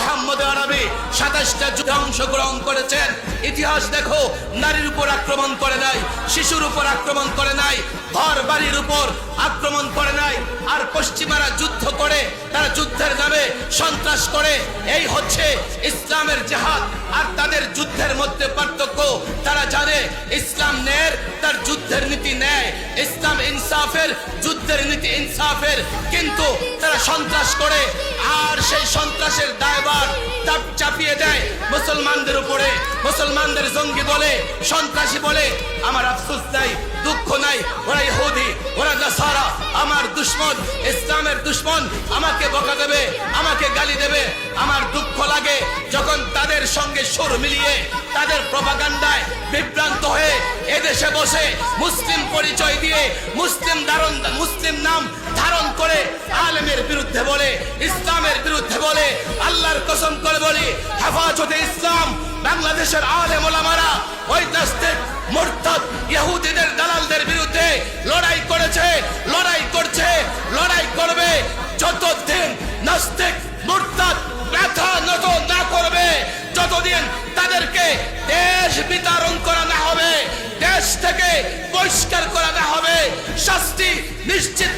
মোহাম্মদ আরবি সাতাশটা যুদ্ধে অংশগ্রহণ করেছেন। ইতিহাস দেখো, নারীর উপর আক্রমণ করে নাই, শিশুর উপর আক্রমণ করে নাই ঘর বাড়ির উপর আক্রমণ করে নাই, আর পশ্চিমারা যুদ্ধ করে, তারা যুদ্ধের নামে সন্ত্রাস করে। এই হচ্ছে ইসলামের জেহাদ, আর তাদের যুদ্ধের মধ্যে পার্থক্য, তারা জানে যুদ্ধের নীতি নেয় ইসলাম ইনসাফের যুদ্ধের নীতি ইনসাফের কিন্তু তারা সন্ত্রাস করে আর সেই সন্ত্রাসের দায়ভার চাপ চাপিয়ে দেয় মুসলমানদের উপরে মুসলমানদের জঙ্গি বলে সন্ত্রাসী বলে আমার আফসোস নাই দুঃখ নাই ওরা ইহুদি ওরা নাসারা আমার দুশ্মন ইসলামের দুশ্মন আমাকে বকা দেবে আমাকে গালি দেবে আমার দুঃখ লাগে যখন তাদের সঙ্গে সুর মিলিয়ে তাদের হয়ে এদেশে বসে মুসলিম পরিচয় দিয়ে মুসলিম ধারণ, মুসলিম নাম ধারণ করে আলেমের বিরুদ্ধে বলে, ইসলামের বিরুদ্ধে বলে, আল্লাহর কসম করে বলি, হেফাজতে ইসলাম, বাংলাদেশের আলেম ওলামারা ওই নাস্তিক মুরতাদ, ইহুদিদের, দালালদের বিরুদ্ধে লড়াই করেছে, লড়াই করছে, লড়াই করবে, যতদিন নাস্তিক, মুরতাদ ব্যথা নত না করবে, যতদিন তাদেরকে দেশ হবে দেশ থেকে বহিষ্কার করাটা হবে। শাস্তি নিশ্চিত